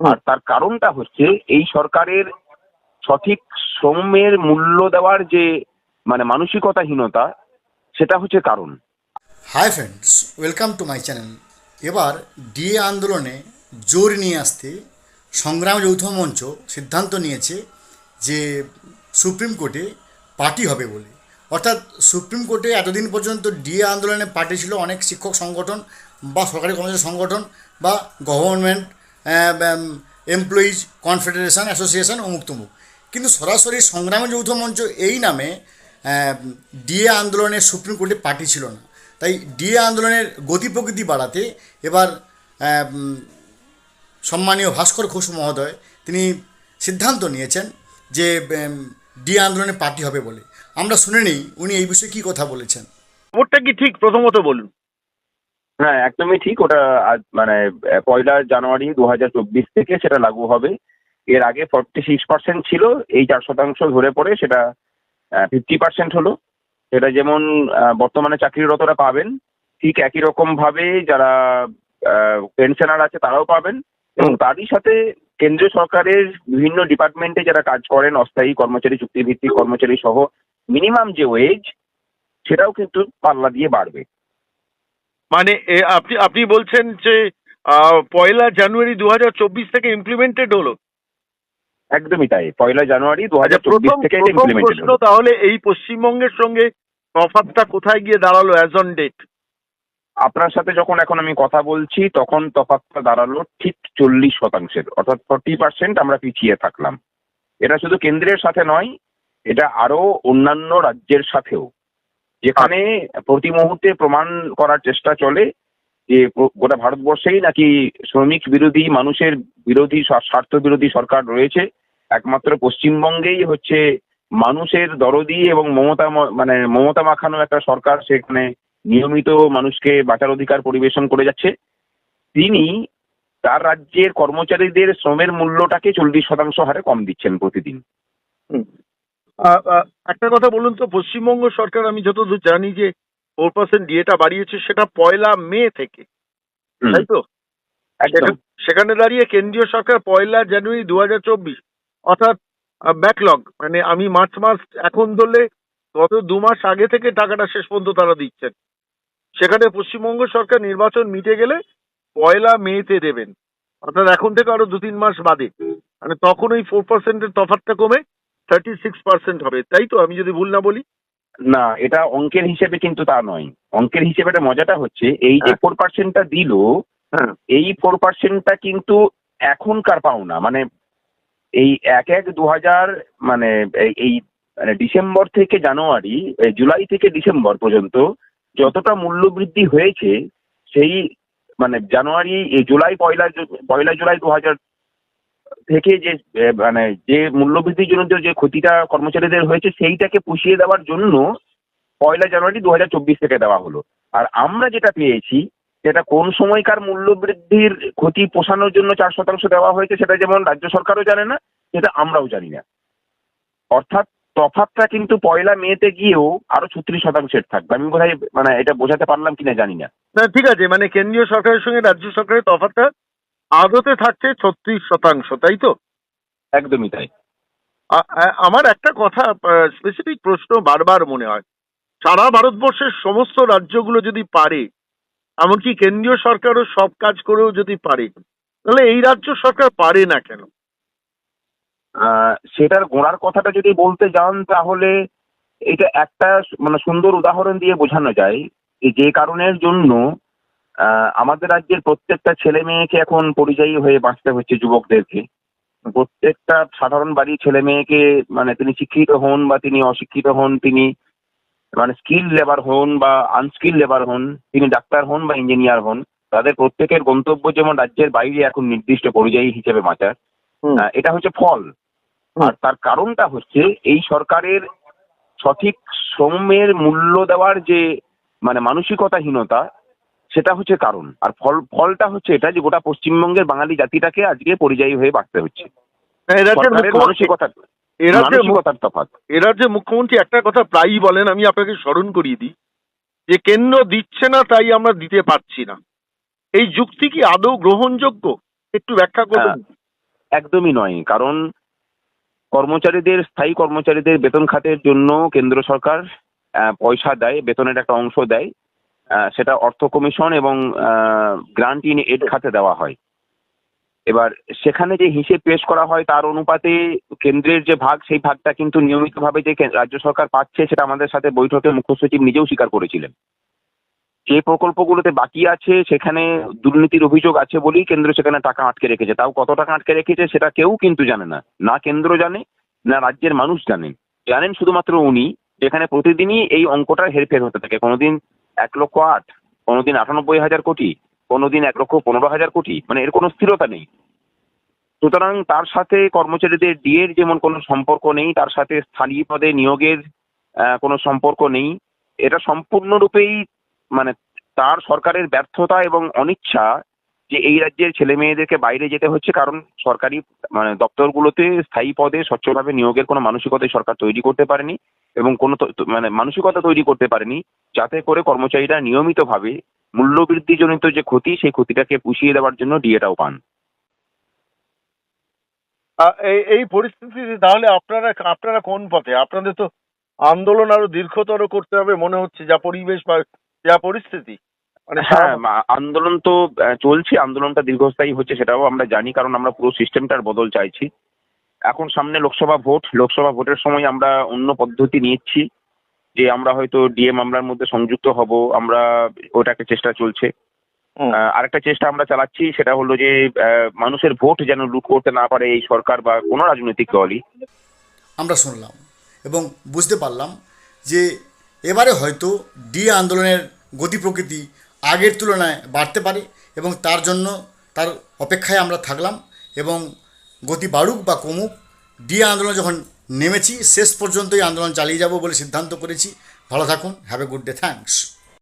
আর তার কারণটা হচ্ছে এই সরকারের সঠিক শ্রমের মূল্য দেওয়ার যে মানে মানসিকতাহীনতা, সেটা হচ্ছে কারণ। Hi friends welcome to my channel এবার ডিএ আন্দোলনে জোর নিয়ে আসতে সংগ্রাম যৌথ মঞ্চ সিদ্ধান্ত নিয়েছে যে সুপ্রিম কোর্টে পার্টি হবে বলে। অর্থাৎ সুপ্রিম কোর্টে এতদিন পর্যন্ত ডিএ আন্দোলনে পার্টি ছিল অনেক শিক্ষক সংগঠন বা সরকারি কর্মচারী সংগঠন বা গভর্নমেন্ট এমপ্লয়িজ কনফেডারেশন অ্যাসোসিয়েশন অমুক তমুক। কিন্তু সরাসরি সংগ্রাম যৌথ মঞ্চ এই নামে ডিএ আন্দোলনের সুপ্রিম কোর্টে পার্টি ছিল না। তাই ডিএ আন্দোলনের গতি প্রকৃতি বাড়াতে এবার সম্মানীয় ভাস্কর ঘোষ মহোদয়, তিনি সিদ্ধান্ত নিয়েছেন যে ডিএ আন্দোলনে পার্টি হবে বলে। আমরা শুনে নিই উনি এই বিষয়ে কী কথা বলেছেন। খবরটা কি ঠিক? প্রথমত বলুন। হ্যাঁ একদমই ঠিক। ওটা মানে পয়লা জানুয়ারি দু হাজার চব্বিশ থেকে সেটা লাগু হবে। এর আগে ফর্টি সিক্স পার্সেন্ট ছিল, এই চার শতাংশ ধরে পড়ে সেটা ফিফটি পার্সেন্ট হলো। সেটা যেমন বর্তমানে চাকরিরতরা পাবেন, ঠিক একই রকম ভাবে যারা পেনশনার আছে তারাও পাবেন। এবং তারই সাথে কেন্দ্রীয় সরকারের বিভিন্ন ডিপার্টমেন্টে যারা কাজ করেন, অস্থায়ী কর্মচারী, চুক্তিভিত্তিক কর্মচারী সহ মিনিমাম যে ওয়েজ সেটাও কিন্তু পাল্লা দিয়ে বাড়বে। মানে আপনি আপনি বলছেন যে আহ, পয়লা জানুয়ারি দু হাজার চব্বিশ থেকে ইমপ্লিমেন্টেড হলো। একদমই তাই। পয়লা জানুয়ারি দু আচ্ছা হাজার চব্বিশ থেকে প্রশ্ন তাহলে এই পশ্চিমবঙ্গের সঙ্গে তফাৎটা কোথায় গিয়ে দাঁড়াল অ্যাজ অন ডেট আপনার সাথে যখন এখন আমি কথা বলছি তখন তফাতটা দাঁড়াল ঠিক চল্লিশ শতাংশের অর্থাৎ ফর্টি পার্সেন্ট আমরা পিছিয়ে থাকলাম। এটা শুধু কেন্দ্রের সাথে নয় এটা আরও অন্যান্য রাজ্যের সাথেও। যেখানে প্রতি মুহূর্তে প্রমাণ করার চেষ্টা চলে যে গোটা ভারতবর্ষেই নাকি শ্রমিক বিরোধী, মানুষের বিরোধী, স্বা- স্বার্থ বিরোধী সরকার রয়েছে। একমাত্র পশ্চিমবঙ্গেই হচ্ছে মানুষের দরদি এবং মমতা মানে মমতা মাখানো একটা সরকার সেখানে নিয়মিত মানুষকে বাঁচার অধিকার পরিবেশন করে যাচ্ছে। তিনি তার রাজ্যের কর্মচারীদের শ্রমের মূল্যটাকে চল্লিশ শতাংশ হারে কম দিচ্ছেন প্রতিদিন। একটা কথা বলুন তো পশ্চিমবঙ্গ সরকার আমি যতদূর জানি যে ফোর পার্সেন্ট ডিএটা বাড়িয়েছে সেটা পয়লা মে থেকে। তাই তো? সেখানে দাঁড়িয়ে কেন্দ্রীয় সরকার পয়লা জানুয়ারি দু হাজার চব্বিশ অর্থাৎ ব্যাকলগ মানে আমি মার্চ মাস এখন ধরলে গত দু মাস আগে থেকে টাকাটা শেষ পর্যন্ত তারা দিচ্ছেন। সেখানে পশ্চিমবঙ্গ সরকার নির্বাচন মিটে গেলে পয়লা মেতে দেবেন। অর্থাৎ এখন থেকে আরও দু তিন মাস বাদে। মানে তখন ওই ফোর পার্সেন্টের তফাৎটা কমে থার্টি সিক্স পার্সেন্ট হবে। তাই তো? আমি যদি ভুল না বলি? না এটা অঙ্কের হিসেবে কিন্তু তা নয়। অঙ্কের হিসেবে এটা মজাটা হচ্ছে এই যে হ্যাঁ। ফোর পার্সেন্টটা দিল হ্যাঁ। এই ফোর পার্সেন্টটা কিন্তু এখনকার পাওনা মানে এই এক এক দু হাজার মানে এই- এই মানে ডিসেম্বর থেকে জানুয়ারি জুলাই থেকে ডিসেম্বর পর্যন্ত যতটা মূল্য বৃদ্ধি হয়েছে সেই মানে জানুয়ারি এই জুলাই পয়লা পয়লা জুলাই দু হাজার থেকে যে মানে যে মূল্যবৃদ্ধির জন্য যে ক্ষতিটা কর্মচারীদের হয়েছে, সেইটাকে পুষিয়ে দেওয়ার জন্য পয়লা জানুয়ারি দু থেকে দেওয়া হলো। আর আমরা যেটা পেয়েছি, সেটা কোন সময়কার মূল্যবৃদ্ধির ক্ষতি পোষানোর জন্য চার শতাংশ দেওয়া হয়েছে, সেটা যেমন রাজ্য সরকারও জানে না, সেটা আমরাও জানি না। অর্থাৎ তফাৎটা কিন্তু পয়লা মেতে গিয়েও আরও ছত্রিশ শতাংশের থাকবে। আমি বোধহয় মানে এটা বোঝাতে পারলাম কিনা জানি না, ঠিক আছে। মানে কেন্দ্রীয় সরকারের সঙ্গে রাজ্য সরকারের তফাৎটা আদতে থাকছে ছত্রিশ শতাংশ তাই তো? একদমই তাই। আমার একটা কথা স্পেসিফিক প্রশ্ন বারবার মনে হয়। সারা ভারতবর্ষের সমস্ত রাজ্যগুলো যদি পারে এমনকি কেন্দ্রীয় সরকারও সব কাজ করেও যদি পারে তাহলে এই রাজ্য সরকার পারে না কেন? সেটার গোড়ার কথাটা যদি বলতে যান তাহলে এটা একটা মানে সুন্দর উদাহরণ দিয়ে বোঝানো যায় যে যে কারণের জন্য আমাদের রাজ্যের প্রত্যেকটা ছেলে মেয়েকে এখন পরিযায়ী হয়ে বাঁচতে হচ্ছে যুবকদেরকে। প্রত্যেকটা সাধারণ বাড়ির ছেলে মেয়েকে মানে তিনি শিক্ষিত হন বা তিনি অশিক্ষিত হন তিনি মানে স্কিল লেবার হন বা আনস্কিল লেবার হন তিনি ডাক্তার হন বা ইঞ্জিনিয়ার হন তাদের প্রত্যেকের গন্তব্য যেমন রাজ্যের বাইরে এখন নির্দিষ্ট পরিযায়ী হিসেবে বাঁচার এটা হচ্ছে ফল। আর তার কারণটা হচ্ছে এই সরকারের সঠিক শ্রমের মূল্য দেওয়ার যে মানে মানসিকতাহীনতা সেটা হচ্ছে কারণ। আর ফল ফলটা হচ্ছে এটা যে গোটা পশ্চিমবঙ্গের বাঙালি জাতিটাকে আজকে পরিযায়ী হয়ে বাঁচতে হচ্ছে। এই রাজ্যের সরকারের মুখ্যমন্ত্রী মানসিকতা মানসিকতার তফাৎ। একটা কথা প্রায়ই বলেন আমি আপনাকে স্মরণ করিয়ে দিই যে কেন্দ্র দিচ্ছে না তাই আমরা দিতে পারছি না। এই যুক্তি কি আদৌ গ্রহণযোগ্য? একটু ব্যাখ্যা করুন। একদমই নয় কারণ কর্মচারীদের স্থায়ী কর্মচারীদের বেতন খাতের জন্য কেন্দ্র সরকার পয়সা দেয় বেতনের একটা অংশ দেয়। সেটা অর্থ কমিশন এবং গ্রান্ট ইন এড খাতে দেওয়া হয়। এবার সেখানে যে হিসেব পেশ করা হয় তার অনুপাতে কেন্দ্রের যে ভাগ, সেই ভাগটা কিন্তু নিয়মিতভাবে যে রাজ্য সরকার পাচ্ছে সেটা আমাদের সাথে বৈঠকে মুখ্য সচিব নিজেও স্বীকার করেছিলেন। যে প্রকল্পগুলোতে বাকি আছে সেখানে দুর্নীতির অভিযোগ আছে বলেই কেন্দ্র সেখানে টাকা আটকে রেখেছে। তাও কত টাকা আটকে রেখেছে সেটা কেউ কিন্তু জানে না। না কেন্দ্র জানে, না রাজ্যের মানুষ জানেন জানেন শুধুমাত্র উনি, যেখানে প্রতিদিনই এই অঙ্কটা হেরফের হতে থাকে। কোনোদিন এক লক্ষ আট, কোনোদিন আটানব্বই হাজার কোটি, কোনোদিন এক লক্ষ পনেরো হাজার কোটি মানে এর কোনো স্থিরতা নেই। সুতরাং তার সাথে কর্মচারীদের ডিএর যেমন কোনো সম্পর্ক নেই, তার সাথে স্থানীয় পদে নিয়োগের কোনো সম্পর্ক নেই। এটা সম্পূর্ণরূপেই মানে তার সরকারের ব্যর্থতা এবং অনিচ্ছা যে এই রাজ্যের ছেলে মেয়েদেরকে বাইরে যেতে হচ্ছে কারণ সরকারি মানে দপ্তরগুলোতে স্থায়ী পদে স্বচ্ছভাবে নিয়োগের কোনো মানসিকতাই সরকার তৈরি করতে পারেনি এবং কোনো মানে মানসিকতা তৈরি করতে পারেনি যাতে করে কর্মচারীরা নিয়মিতভাবে মূল্যবৃদ্ধিজনিত যে ক্ষতি, সেই ক্ষতিটাকে পুষিয়ে দেওয়ার জন্য ডিএটাও পান। এই এই পরিস্থিতিতে তাহলে আপনারা আপনারা কোন পথে? আপনাদের তো আন্দোলন আরও দীর্ঘতর করতে হবে, মনে হচ্ছে যা পরিবেশ বা, যা পরিস্থিতি। মানে হ্যাঁ আন্দোলন তো চলছে আন্দোলনটা দীর্ঘস্থায়ী হচ্ছে সেটাও আমরা জানি কারণ আমরা পুরো সিস্টেমটার বদল চাইছি। এখন সামনে লোকসভা ভোট লোকসভা ভোটের সময় আমরা অন্য পদ্ধতি নিচ্ছি যে আমরা হয়তো ডিএ মামলার মধ্যে সংযুক্ত হব আমরা ওটা একটা চেষ্টা চলছে। আরেকটা চেষ্টা আমরা চালাচ্ছি সেটা হলো যে মানুষের ভোট যেন লুট করতে না পারে এই সরকার বা কোনো রাজনৈতিক দলই। আমরা শুনলাম এবং বুঝতে পারলাম যে এবারে হয়তো ডি আন্দোলনের গতি প্রকৃতি আগের তুলনায় বাড়তে পারে এবং তার জন্য তার অপেক্ষায় আমরা থাকলাম এবং গতি বাড়ুক বা কমুক, ডি আন্দোলন যখন নেমেছি, শেষ পর্যন্তই আন্দোলন চালিয়ে যাব বলে সিদ্ধান্ত করেছি। ভালো থাকুন have a good day thanks